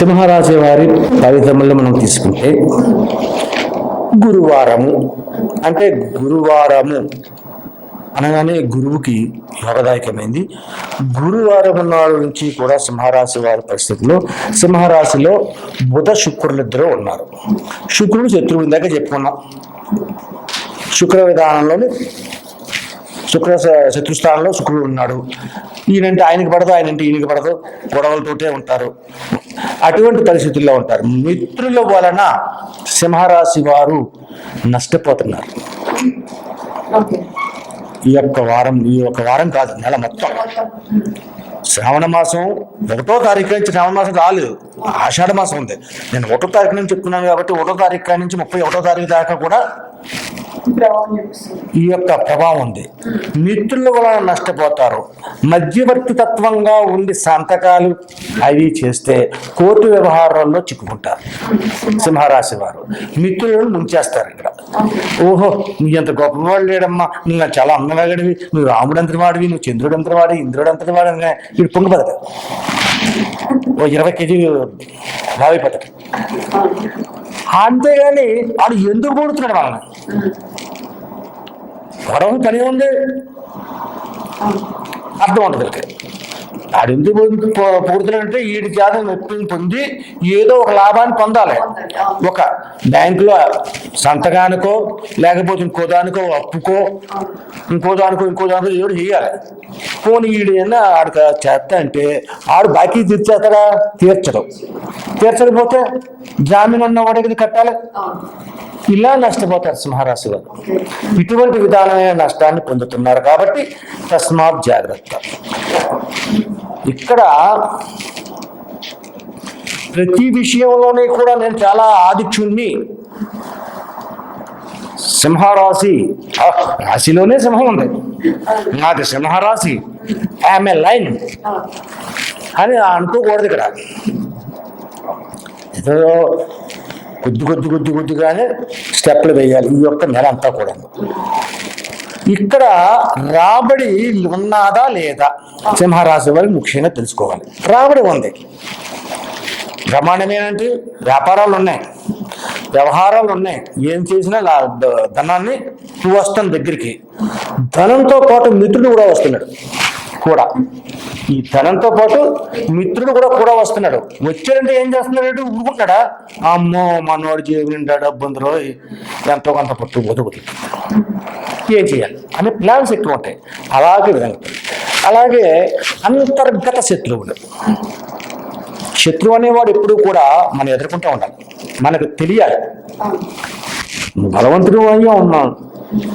సింహరాశి వారి ఫలితములు మనం తీసుకుంటే గురువారము అంటే గురువారము అనగానే గురువుకి యోగదాయకమైంది గురువారం నాడు నుంచి కూడా సింహరాశి వారి పరిస్థితుల్లో సింహరాశిలో బుధ శుక్రులు ఇద్దరు ఉన్నారు. శుక్రుడు శత్రువు ఇందాక చెప్పుకున్నాం. శుక్ర విధానంలోని శుక్ర శత్రుస్థానంలో శుక్రుడు ఉన్నాడు. ఈయనంటే ఆయనకి పడదు ఆయనంటే ఈయనకి పడదు. గొడవలతోటే ఉంటారు. అటువంటి పరిస్థితుల్లో ఉంటారు. మిత్రుల వలన సింహరాశి వారు నష్టపోతున్నారు. ఈ యొక్క వారం ఈ యొక్క వారం కాదు నెల మొత్తం. శ్రావణ మాసం ఒకటో తారీఖు నుంచి శ్రావణ మాసం రాలేదు. ఆషాఢ మాసం ఉంది. నేను ఒకటో తారీఖు నుంచి చెప్తున్నాను కాబట్టి ఒకటో తారీఖు నుంచి ముప్పై ఒకటో తారీఖు దాకా కూడా ఈ యొక్క ప్రభావం ఉంది. మిత్రుల వలన నష్టపోతారు. మధ్యవర్తి తత్వంగా ఉండి సంతకాలు అవి చేస్తే కోర్టు వ్యవహారాల్లో చిక్కుకుంటారు. సింహరాశి వారు. మిత్రులను ముంచేస్తారు ఇక్కడ. ఓహో నీ ఎంత గొప్పవాడు లేడమ్మా. నువ్వు చాలా అందగాడివి నువ్వు రాముడు అంతటి వాడివి. నువ్వు చంద్రుడు అంతటి వాడి ఇంద్రుడు అంతటి వాడు అనగా వీడు పొంగు పదక ఓ ఇరవై కేజీ బావి పథకం అంతేగాని వాడు ఎందుకు పొడుతున్నాడు వాళ్ళని? గొడవ పని ఉంది అర్థం ఉంటుంది వీళ్ళకి. ఆడు ఎందుకు పొడుతున్నాడంటే వీడి చేత నొప్పిని పొంది ఏదో ఒక లాభాన్ని పొందాలి. ఒక బ్యాంకులో సంతకానికో లేకపోతే ఇంకో దానికో అప్పుకో ఇంకో దానికో ఇంకో దానికో ఏడు చేయాలి. పోనీ ఈడు ఏమన్నా ఆడికి చేస్తా అంటే ఆడు బాకీ తీర్చేస్తాడా? తీర్చడం. తీర్చకపోతే జామీన్ ఉన్న వాడికి కట్టాలి. ఇలా నష్టపోతారు సింహరాశి వారు ఇటువంటి విధానమైన నష్టాన్ని పొందుతున్నారు కాబట్టి తస్మాత్ జాగ్రత్త. ఇక్కడ ప్రతి విషయంలోనే కూడా నేను చాలా ఆదిత్యుణ్ణి సింహరాశి రాశిలోనే సింహం ఉంది. నాకు సింహరాశి ఆమె లైన్ అని అనుకోకూడదు ఇక్కడ. ఏదో కొద్ది కొద్ది కొద్ది కొద్దిగానే స్టెప్లు వేయాలి. ఈ యొక్క నెల అంతా కూడా. ఇక్కడ రాబడి ఉన్నదా లేదా సింహరాశి వారికి ముఖ్యంగా తెలుసుకోవాలి. రాబడి ఉంది. బ్రహ్మాండమేనంటే వ్యాపారాలు ఉన్నాయి. వ్యవహారాలు ఉన్నాయి. ఏం చేసినా ధనాన్ని నువ్వు వస్తాను దగ్గరికి. ధనంతో పాటు మిత్రుడు కూడా వస్తున్నాడు. కూడా. ఈ ధనంతో పాటు మిత్రుడు కూడా కూడా వస్తున్నాడు. వచ్చాడంటే ఏం చేస్తున్నాడు ఊరుకుంటాడా అమ్మో మనవాడు జేబు నిండా డబ్బు ఉందరో ఎంతో కొంత పట్టు బతుకుతుంది ఏం చేయాలి? అనే ప్లాన్స్ ఎక్కువ ఉంటాయి. అలాగే విధంగా. అలాగే అంతర్గత శత్రువులు. శత్రువు అనేవాడు ఎప్పుడూ కూడా మనం ఎదుర్కొంటూ ఉండాలి. మనకు తెలియాలి. బలవంతుడు అయ్యా ఉన్నాను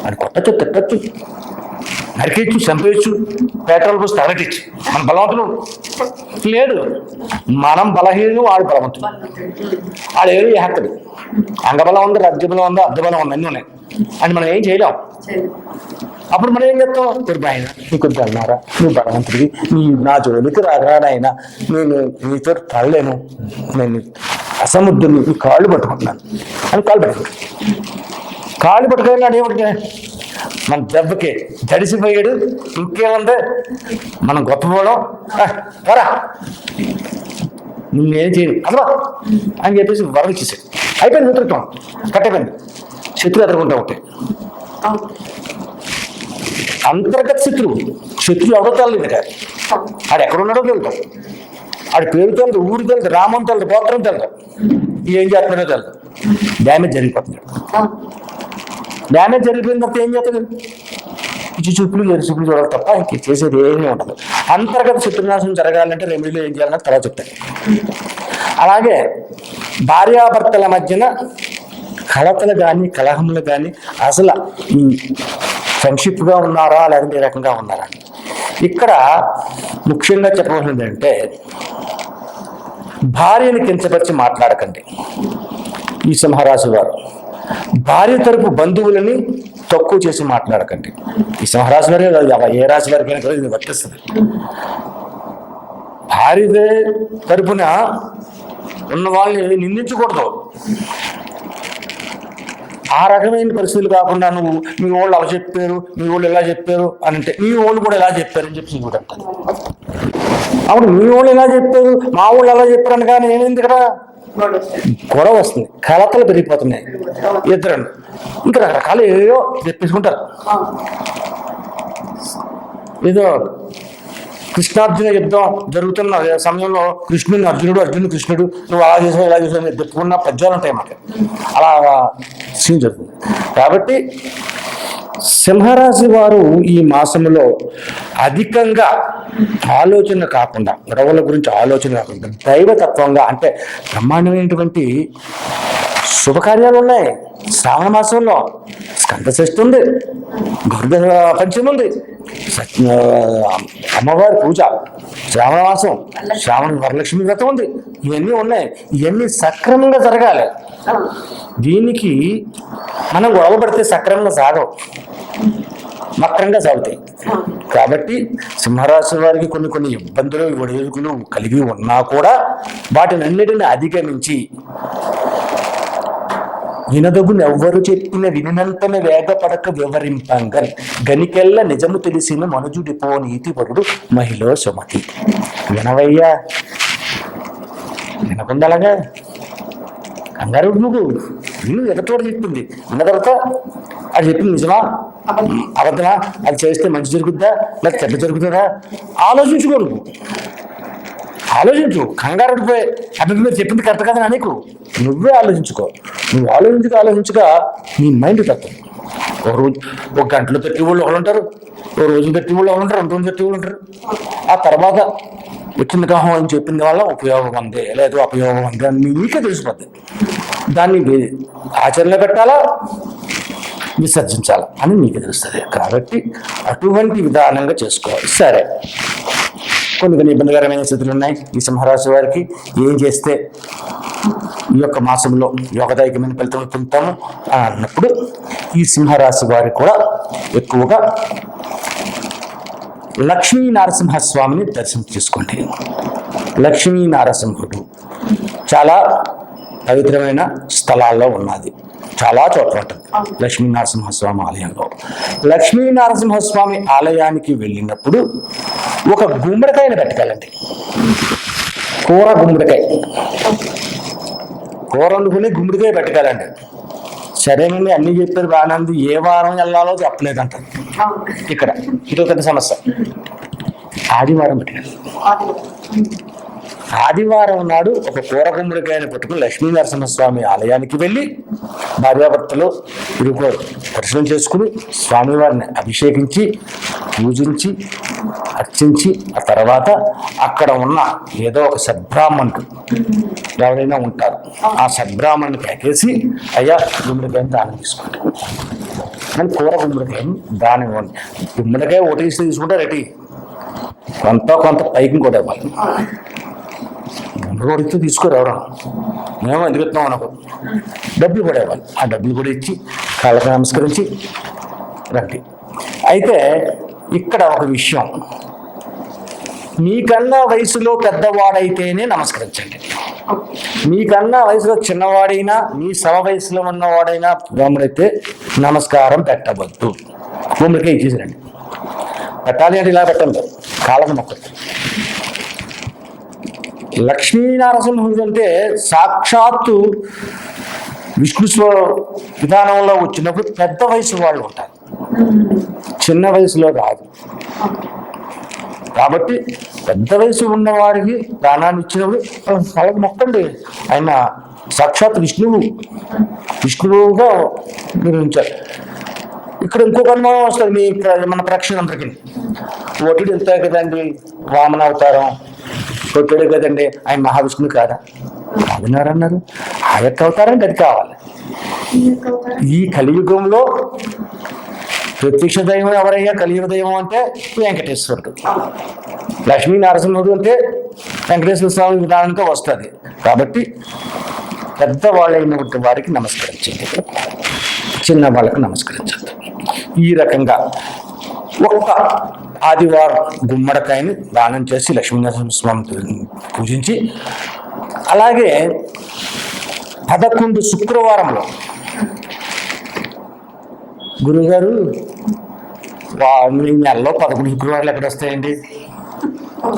అని కొట్టచ్చు తిట్టచ్చు నరికేయచ్చు చంపేయచ్చు పెట్రోల్ పోసి తగలటిచ్చు మన బలవంతుడు లేడు. మనం బలహీనుడు వాడు బలవంతుడు. వాడు ఏడు చేస్తాడు? అంగబలం ఉంది రాజ్యబలం ఉంది అర్ధబలం ఉంది అన్నీ ఉన్నాయి. అని మనం ఏం చేయలేం. అప్పుడు మనం ఏం చెప్తాం కొద్ది ఆయన నీ కొద్ది అన్నారా? నువ్వు బలవంతుడివి. నీ నా జోలికి రాగరా నేను నీతో తడలేను నేను అసముద్రుని నీ కాళ్ళు పట్టుకుంటున్నాను. అని కాళ్ళు పట్టుకుంటాను కాళ్ళు పట్టుకున్నాడు ఏమిటి మన దెబ్బకి తడిసిపోయాడు. ఇంకేముంది? మనం గొప్పపోవడం వరా నేనేం చేయను. అసలు అని చెప్పేసి వరం ఇచ్చేసాడు. అయిపోయింది మిత్రత్వం కట్టయిపోయింది శత్రువు ఎదుర్కొంటా ఉంటాయి అంతర్గత శత్రువు. శత్రువు ఎవడో తెలియదు ఇక ఆడు ఎక్కడున్నాడో తెలుతాం ఆడు పేరు తెలుదు ఊరు తెలుదు రామం తెలుదు గోత్రం తెలుదు ఏం చేస్తున్నాడో తెలుదు డ్యామేజ్ జరిగిపోతుంది డ్యామేజ్ జరిగిపోయిన తర్వాత ఏం చేస్తాడు ఇచ్చి చూపులు ఎరు చూపులు చూడాలి తప్ప ఇంక చేసేది ఏమీ ఉండదు అంతర్గత శత్రునాశనం జరగాలంటే రెమెడీలో ఏం చేయాలన్నా తర్వాత చెప్తాను అలాగే భార్యాభర్తల మధ్యన కలతలు కానీ కలహములు కానీ అసలు ఈ ఫ్రెండ్షిప్గా ఉన్నారా లేదంటే ఏ రకంగా ఉన్నారా ఇక్కడ ముఖ్యంగా చెప్పవలసింది అంటే భార్యని కించపరిచి మాట్లాడకండి ఈ సింహరాశి వారు భార్య తరపు బంధువులని తక్కువ చేసి మాట్లాడకండి. ఈ సింహరాశి వారే కాదు, ఏ రాశి వారికైనా కూడా ఇది వర్తిస్తుంది భార్య తరపున ఉన్న వాళ్ళని నిందించకూడదు. ఆ రకమైన పరిస్థితులు కాకుండా నువ్వు మీ వాళ్ళు అలా చెప్పారు మీ వాళ్ళు ఎలా చెప్పారు అని అంటే మీ వాళ్ళు కూడా ఎలా చెప్పారు అని చెప్పి చూడండి అప్పుడు మీ వాళ్ళు ఇలా చెప్పారు మా వాళ్ళు ఎలా చెప్పారని కానీ ఏమైంది కదా గొడవ వస్తుంది. కలతలు పెరిగిపోతున్నాయి. ఇద్దరు ఇంకా రకరకాలు ఏవో తెప్పించుకుంటారు ఏదో కృష్ణార్జున యుద్ధం జరుగుతున్న సమయంలో కృష్ణుని అర్జునుడు అర్జునుడు కృష్ణుడు నువ్వు అలా చేసావు ఇలా చేసావు చెప్పుకున్న పద్యాలు ఉంటాయి మాకు అలా సీన్ జరుగుతుంది. కాబట్టి సింహరాశి వారు ఈ మాసంలో అధికంగా ఆలోచన కాకుండా గొడవల గురించి ఆలోచన కాకుండా దైవతత్వంగా అంటే బ్రహ్మాండమైనటువంటి శుభకార్యాలు ఉన్నాయి. శ్రావణ మాసంలో స్కంద షష్ఠి ఉంది. గరుడ పంచమి ఉంది. అమ్మవారి పూజ శ్రావణ మాసం శ్రావణ వరలక్ష్మి వ్రతం ఉంది. ఇవన్నీ ఉన్నాయి. ఇవన్నీ సక్రమంగా జరగాలి. దీనికి మనం గొడవ పడితే సక్రమంగా సాగవు. వక్రంగా సాగుతాయి. కాబట్టి సింహరాశి వారికి కొన్ని కొన్ని ఇబ్బందులు ఒడిదుడుకులు కలిగి ఉన్నా కూడా వాటినన్నిటిని అధిగమించి వినదగును ఎవ్వరు చెప్పిన వినినంతన వేగపడక వివరింపంగన్ గనికెల్ల నిజము తెలిసిన మనుజుడిపో నీతిపరుడు మహిళ సుమతి. వినవయ్యా. వినకుండా అలాగా కంగారు నువ్వు. విను ఎదటోడు చెప్పింది. విన్న తర్వాత అది చెప్పింది నిజమా? అబద్ధం. అబద్ధమా? అది చేస్తే మంచి జరుగుద్దా? లేక చెడ్డ జరుగుతుందా? ఆలోచించుకో నువ్వు. ఆలోచించు. కంగారు పడిపోయి అతను చెప్పింది కరెక్ట్ కదా నీకు. నువ్వే ఆలోచించుకో. నువ్వు ఆలోచించుగా ఆలోచించగా నీ మైండ్ తత్వం ఒక రోజు ఒక గంటలో తట్టి వాళ్ళు ఒకళ్ళు ఉంటారు? ఒక రోజు తట్టి వాళ్ళు ఒకళ్ళు ఉంటారు? రెండు రోజులు తట్టి వాళ్ళు ఉంటారు? ఆ తర్వాత వచ్చింది కాహం అని చెప్పింది వల్ల ఉపయోగం అందే లేదు ఉపయోగం ఉంది అని మీకే తెలిసిపోద్ది. దాన్ని ఆచరణలో పెట్టాలా? విసర్జించాలా? అని మీకు తెలుస్తుంది. కాబట్టి అటువంటి విధానంగా చేసుకోవాలి. సరే. కొన్ని కొన్ని ఇబ్బందికరమైన స్థితులు ఉన్నాయి. ఈ సింహరాశి వారికి ఏం చేస్తే ఈ యొక్క మాసంలో యోగదాయకమైన ఫలితం పొందుతాము అని అన్నప్పుడు ఈ సింహరాశి వారి కూడా ఎక్కువగా లక్ష్మీ నరసింహస్వామిని దర్శనం చేసుకోండి. లక్ష్మీ నరసింహుడు చాలా పవిత్రమైన స్థలాల్లో ఉన్నది చాలా చోట్ల ఉంటుంది. లక్ష్మీ నరసింహస్వామి ఆలయంలో. లక్ష్మీ నరసింహస్వామి ఆలయానికి వెళ్ళినప్పుడు ఒక గుమ్మడికాయని పెట్టుకెళ్ళండి. కూర గుమ్మడికాయ. కూర వండుకుని గుమ్మడికాయ పెట్టుకెళ్ళండి. సరేనండి అన్ని చెప్పారు బాగానే ఉంది ఏ వారం వెళ్ళాలో చెప్పలేదంటారు అవును. ఇక్కడ పెద్ద సమస్య. ఆదివారం పెట్టుకెళ్ళండి. అది. ఆదివారం నాడు ఒక కూర గుమ్మడికాయని పట్టుకుని లక్ష్మీ నరసింహస్వామి ఆలయానికి వెళ్ళి భార్యాభర్తలు ఇరువురు దర్శనం చేసుకుని స్వామివారిని అభిషేకించి పూజించి అర్చించి ఆ తర్వాత అక్కడ ఉన్న ఏదో ఒక సద్బ్రాహ్మణుడు ఎవరైనా ఉంటారు. ఆ సద్బ్రాహ్మణ్ణి ప్యాకేసి అయ్యా గుమ్మడికాయని దానం తీసుకుంటాం అని కూర గుమ్మడికాయని దానం ఇవ్వండి. గుమ్మడికాయ ఒకటి తీసుకుంటే రెడీ. కొంత కొంత పైకి కూడా ఇవ్వాలి. రోడ్డు ఇచ్చి తీసుకోరు మేము ఎందుకు అనకు డబ్బులు కూడా ఇవ్వాలి. ఆ డబ్బులు కూడా ఇచ్చి కాళ్ళకు నమస్కరించి రండి. అయితే ఇక్కడ ఒక విషయం. మీకన్నా వయసులో పెద్దవాడైతేనే నమస్కరించండి. మీకన్నా వయసులో చిన్నవాడైనా మీ సమ వయసులో ఉన్నవాడైనా గమనైతే నమస్కారం పెట్టవద్దు. భూమికే ఇచ్చేసారండి పెట్టాలి అంటే ఇలా పెట్టండి. కాళ్ళకు మొక్కదు లక్ష్మీనారసింహుడు అంటే సాక్షాత్తు విష్ణు స్వ- విధానంలో వచ్చినప్పుడు పెద్ద వయసు వాళ్ళు ఉంటారు. చిన్న వయసులో రాదు కాబట్టి పెద్ద వయసు ఉన్న వారికి ప్రాణాన్ని ఇచ్చినప్పుడు వాళ్ళకి మొక్కండి. ఆయన సాక్షాత్ విష్ణువు. విష్ణువుగా నిర్మించారు ఇక్కడ ఇంకొక అనుమానం వస్తుంది మీ మన ప్రేక్షకులందరికీ. ఒట్టుడు వెళ్తాయి కదండి వామన అవతారం. ఒట్టుడే కదండి ఆయన మహావిష్ణువు కాదా? అన్నారు అన్నారు ఆ యొక్క అవతారం అది కావాలి. ఈ కలియుగంలో ప్రత్యక్ష దైవం ఎవరయ్యా? కలియుగ దైవం అంటే వెంకటేశ్వరుడు. లక్ష్మీ నరసింహుడు అంటే వెంకటేశ్వర స్వామి విధానంతో వస్తుంది. కాబట్టి పెద్దవాళ్ళైనటువంటి వారికి నమస్కరించండి. చిన్న వాళ్ళకి నమస్కరించండి. ఈ రకంగా ఒక్క ఆదివారం గుమ్మడికాయని దానం చేసి లక్ష్మీనరసింహ స్వామిని పూజించి అలాగే పదకొండు శుక్రవారంలో గురుగారు వా- ఈ నెలలో పదకొండు శుక్రవారాలు ఎక్కడ వస్తాయండి?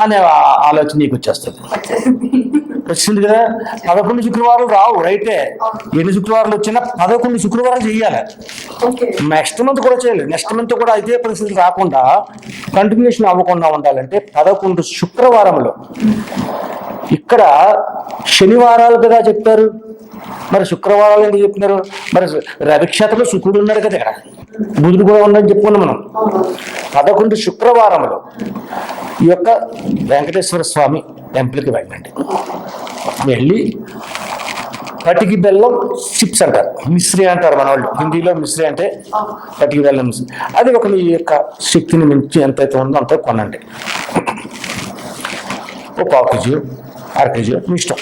అనే ఆలోచన నీకు వచ్చేస్తుంది. వచ్చింది కదా పదకొండు శుక్రవారాలు రావు రైటే. ఎన్ని శుక్రవారాలు వచ్చినా పదకొండు శుక్రవారాలు చేయాలి. ఓకే. నెక్స్ట్ మంత్ కూడా చేయలేదు నెక్స్ట్ మంత్ కూడా ఇదే పరిస్థితులు రాకుండా కంటిన్యూషన్ అవ్వకుండా ఉండాలంటే పదకొండు శుక్రవారములు. ఇక్కడ శనివారాలు కదా చెప్తారు. మరి శుక్రవారాలు ఎందుకు చెప్తున్నారు? మరి రవిక్షేత్రంలో శుక్రుడు ఉన్నాడు కదా ఇక్కడ. బుధుడు కూడా ఉన్నాడని చెప్పుకున్నాం మనం. పదకొండు శుక్రవారములు. ఈ యొక్క వెంకటేశ్వర స్వామి టెంపుల్కి వెళ్ళండి. వెళ్ళి పటికి బెల్లం చిప్స్ అంటారు. మిశ్రీ అంటారు మన వాళ్ళు. హిందీలో మిశ్రీ అంటే పటికి బెల్లం మిశ్రీ అది ఒక మీ యొక్క శక్తిని మించి ఎంతైతే ఉందో అంత కొనండి. ఓ పావు కేజీ అర కేజీ మీ ఇష్టం.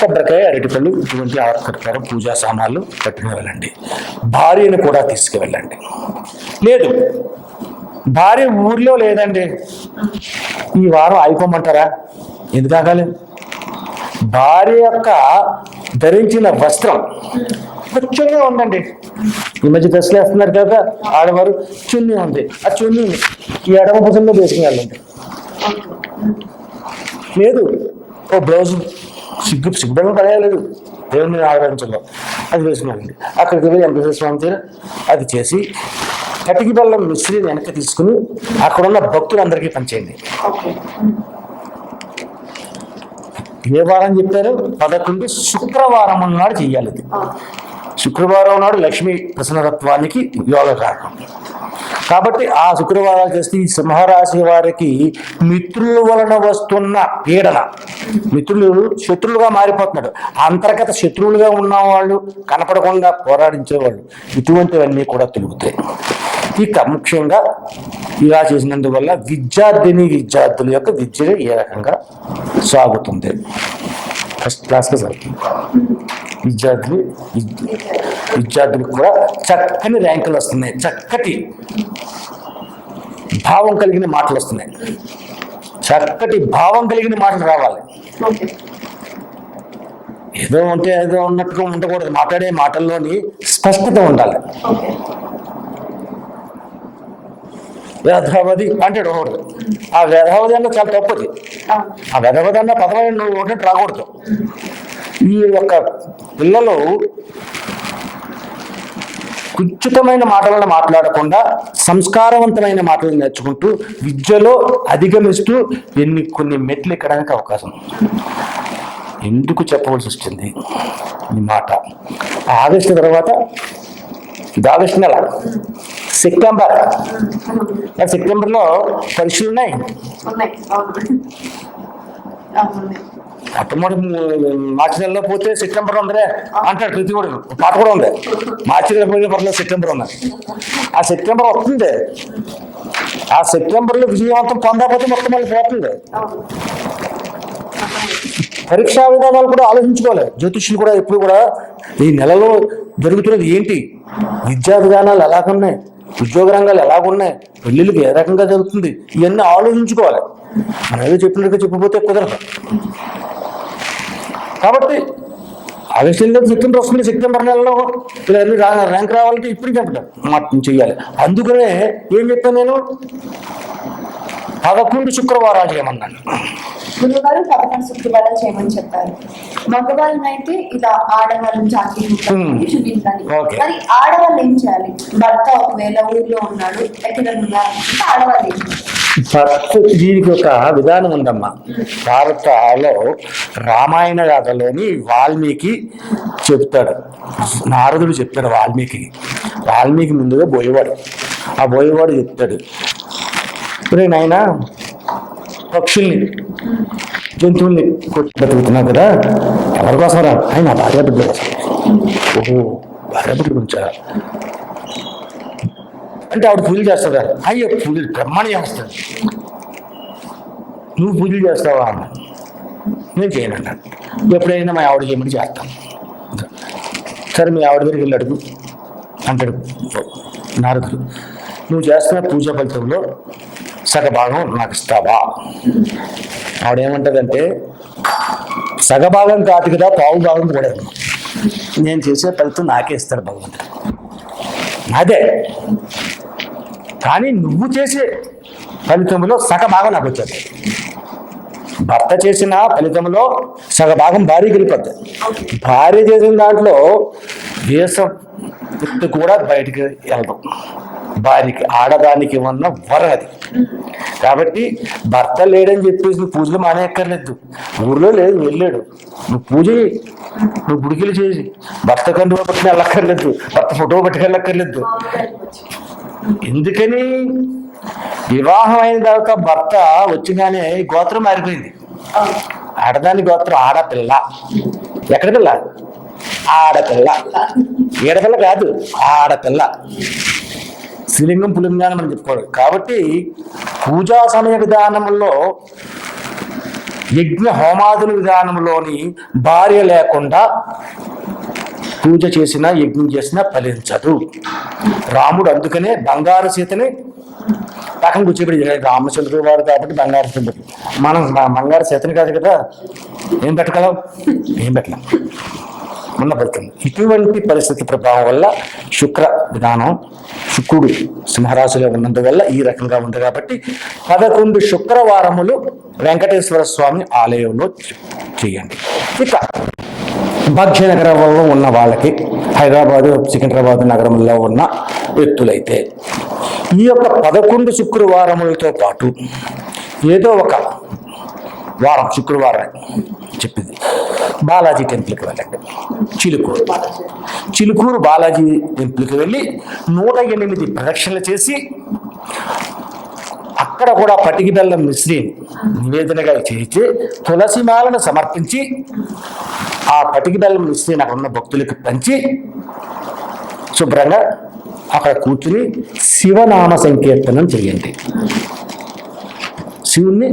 కొబ్బరికాయ అరటిపళ్ళు ఇటువంటి ఆకర్కారం పూజా సామాన్లు పట్టుకుని వెళ్ళండి. భార్యను కూడా తీసుకువెళ్ళండి. లేదు భార్య ఊర్లో లేదండి. ఈ వారం ఆగిపోమంటారా? ఎందుకు ఆగాలి? భార్య యొక్క ధరించిన వస్త్రం చున్నీ ఉందండి. ఈ మధ్య దశలు వేస్తున్నారు కదా ఆడవారు చున్నీ ఉంది. ఆ చున్నీని ఈ ఎడమ భుజంలో వేసుకుని వెళ్ళండి లేదు ఓ బ్లౌజ్ సిగ్గు సిగ్గుబడి పడేయలేదు దేవుని ఆరాధించలో అది వేసుకున్నానండి అక్కడికి వెళ్ళి ఎంత స్వామి దగ్గర అది చేసి కటికి బెల్లం మిశ్రీ వెనక్కి తీసుకుని అక్కడ ఉన్న భక్తులందరికీ పనిచేయండి ఓకే. ఏ వారం చెప్పారు? పదకొండు శుక్రవారం నాడు చెయ్యాలి ఇది. శుక్రవారం నాడు లక్ష్మీ ప్రసన్నతత్వానికి యోగ కారణం. కాబట్టి ఆ శుక్రవారాలు చేస్తే ఈ సింహరాశి వారికి మిత్రుల వలన వస్తున్న పీడన. మిత్రులు శత్రువులుగా మారిపోతున్నాడు అంతర్గత శత్రువులుగా ఉన్నవాళ్ళు కనపడకుండా పోరాడించేవాళ్ళు ఇటువంటివన్నీ కూడా తొలుగుతాయి. ఇక ముఖ్యంగా ఇలా చేసినందువల్ల విద్యార్థిని విద్యార్థుల యొక్క విద్య ఏ రకంగా సాగుతుంది? ఫస్ట్ క్లాస్గా సాగుతుంది. విద్యార్థులు విద్య- విద్యార్థులకు కూడా చక్కని ర్యాంకులు వస్తున్నాయి. చక్కటి భావం కలిగిన మాటలు వస్తున్నాయి. చక్కటి భావం కలిగిన మాటలు రావాలి. ఏదో ఉంటే ఏదో ఉన్నట్టుగా ఉండకూడదు. మాట్లాడే మాటల్లోని స్పష్టత ఉండాలి. ఓకే అంటే అంటాడు ఆ వేధావధి అన్న చాలా తప్పది. ఆ వేధావధి అన్న పదవి నువ్వు ఒకటి రాకూడదు. ఈ యొక్క పిల్లలు కుచితమైన మాటలను మాట్లాడకుండా సంస్కారవంతమైన మాటలు నేర్చుకుంటూ విద్యలో అధిగమిస్తూ ఎన్ని కొన్ని మెట్లు ఎక్కడానికి అవకాశం. ఎందుకు చెప్పవలసి వచ్చింది? ఈ మాట. ఆగస్టు తర్వాత ఆగస్టు నెల సెప్టెంబర్ సెప్టెంబర్లో పరీక్షలు ఉన్నాయి? అట్టమోటి మార్చి నెలలో పోతే సెప్టెంబర్ ఉందిరే అంటాడు ప్రతి కూడా పాట కూడా ఉంది. మార్చి నెల పోయిన పర్లేదు సెప్టెంబర్ ఉంది. ఆ సెప్టెంబర్ వస్తుంది. ఆ సెప్టెంబర్లో విజయవంతం పొందకపోతే మొత్తం మళ్ళీ పోతుంది. పరీక్షా విధానాలు కూడా ఆలోచించుకోవాలి. జ్యోతిష్యులు కూడా ఎప్పుడు కూడా ఈ నెలలో జరుగుతున్నది ఏంటి? విద్యా విధానాలు ఎలాగున్నాయి? ఉద్యోగ రంగాలు ఎలాగున్నాయి? పెళ్ళిళ్ళకి ఏ రకంగా జరుగుతుంది? ఇవన్నీ ఆలోచించుకోవాలి. మనం ఏదో చెప్పినట్టుగా చెప్పిపోతే కుదరదు. కాబట్టి ఆగస్టు నెలలో సెప్టెంబర్ వస్తుంది సెప్టెంబర్ నెలలో ఇలా రా- ర్యాంక్ రావాలంటే ఇప్పుడు చెప్పడం మాట చెయ్యాలి. అందుకనే ఏం చెప్పాను నేను? పదకొండు శుక్రవారాలు చేయమన్నాను గురువుగారు పదకొండు శుక్రవారాలు చేయమని చెప్పారు. మగవాళ్ళని అయితే ఇలా ఆడవాళ్ళని జాతి Hmm. చూపించాలి. మరి ఆడవాళ్ళు ఏం చేయాలి? భర్త ఒకవేళ ఊర్లో ఉన్నాడు ఎక్కడ ఉన్నారు ఆడవాళ్ళు ఏం భర్త దీనికి ఒక విధానం ఉందమ్మా. భారతలో రామాయణ గాథలోని వాల్మీకి చెప్తాడు. నారదుడు చెప్తాడు వాల్మీకి. వాల్మీకి ముందుగా బోయేవాడు. ఆ బోయేవాడు చెప్తాడు. రే నాయనా పక్షుల్ని జంతువుల్ని బతుకుతున్నావు కదా ఎవరి కోసమరా ఆయన భార్య బిడ్డల కోసం. ఓహో భార్య బిడ్డల గురించా? అంటే ఆవిడ పూజలు చేస్తుందా? అయ్యో పూజలు బ్రహ్మాండ చేస్తాడు. నువ్వు పూజలు చేస్తావా? అన్న నేను చేయను అన్నాడు. ఎప్పుడైనా మా ఆవిడ చేయమని చేస్తాను. సరే మీ ఆవిడ దగ్గరికి వెళ్ళి అడుగు. అంటాడు. నారదుడు నువ్వు చేస్తున్న పూజ ఫలితంలో సగభాగం నాకు ఇస్తావా? ఆవిడ ఏమంటదంటే సగభాగం కాదు కదా పావు భాగం కూడా. నేను చేసే ఫలితం నాకే ఇస్తాడు భగవంతుడు. అదే. కానీ నువ్వు చేసే ఫలితంలో సగభాగం నాకు వచ్చేది. భర్త చేసిన ఫలితంలో సగభాగం భార్య గెలిపోద్ది భార్య చేసిన దాంట్లో దేశం కూడా బయటికి వెళ్ళడం భార్యకి ఆడదానికి ఉన్న వరం అది. కాబట్టి భర్త లేడని చెప్పేసి నువ్వు పూజలు మానేయక్కర్లేదు. ఊర్లో లేదు వెళ్ళాడు. నువ్వు పూజ చేయి. నువ్వు గుడికిలు చేసి భర్త కండువ పట్టుకుని వెళ్ళక్కర్లేదు. భర్త ఫోటో పట్టుకెళ్ళక్కర్లేదు ఎందుకని? వివాహం అయిన తర్వాత భర్త వచ్చిగానే గోత్రం మారిపోయింది. ఆడదాని గోత్రం ఆడపిల్ల. ఎక్కడ పిల్ల? ఆడపిల్ల. ఈడపిల్ల కాదు ఆడపిల్ల. శ్రీలింగం పులింగాన్ని మనం చెప్పుకోవాలి. కాబట్టి పూజా సమయ విధానంలో యజ్ఞ హోమాదుల విధానంలోని భార్య లేకుండా పూజ చేసినా యజ్ఞం చేసినా ఫలించదు. రాముడు అందుకనే బంగారు సీతని పక్కన కూర్చోబెట్టి రామచంద్రుడు వాడు కాబట్టి బంగారు సీత. మనం బంగారు సీతని కాదు కదా ఏం పెట్టగలం? ఏం పెట్టలేం. ఉండబడుతుంది ఇటువంటి పరిస్థితి ప్రభావం వల్ల శుక్ర విధానం శుక్రుడు సింహరాశిలో ఉన్నందువల్ల ఈ రకంగా ఉంది కాబట్టి పదకొండు శుక్రవారములు వెంకటేశ్వర స్వామి ఆలయంలో చేయండి. ఇక భాగ్యనగరంలో ఉన్న వాళ్ళకి హైదరాబాదు సికింద్రాబాద్ నగరంలో ఉన్న వ్యక్తులైతే ఈ యొక్క పదకొండు శుక్రవారములతో పాటు ఏదో ఒక వారం శుక్రవారం చెప్పింది బాలాజీ టెంపుల్కి వెళ్ళండి. చిలుకూరు. చిలుకూరు బాలాజీ టెంపుల్కి వెళ్ళి నూట ఎనిమిది ప్రదక్షిణలు చేసి అక్కడ కూడా పటికి బెల్లం మిశ్రీ నివేదనగా చేసి తులసిమాలను సమర్పించి ఆ పటికి బెల్లం మిశ్రీని అక్కడ ఉన్న భక్తులకు పంచి శుభ్రంగా అక్కడ కూర్చుని శివనామ సంకీర్తనం చేయండి. శివుణ్ణి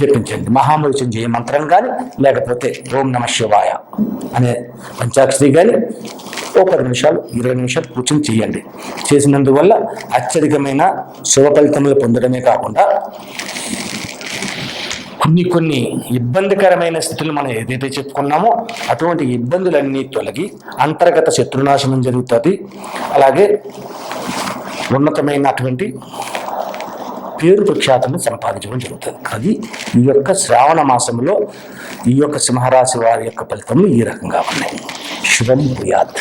జపించండి. మహామృత్యుంజయ మంత్రం కానీ లేకపోతే ఓం నమ శివాయ అనే పంచాక్షరి కానీ ఓ పది నిమిషాలు ఇరవై నిమిషాలు కూర్చొని చేయండి. చేసినందువల్ల అత్యధికమైన శుభ ఫలితములు పొందడమే కాకుండా కొన్ని కొన్ని ఇబ్బందికరమైన స్థితులు మనం ఏదైతే చెప్పుకున్నామో అటువంటి ఇబ్బందులన్నీ తొలగి అంతర్గత శత్రునాశనం జరుగుతుంది. అలాగే ఉన్నతమైనటువంటి పేరు ప్రఖ్యాతను సంపాదించడం జరుగుతుంది. అది ఈ యొక్క శ్రావణ మాసంలో ఈ యొక్క సింహరాశి వారి యొక్క ఫలితములు ఈ రకంగా ఉన్నాయి. శుభం భూయాత్.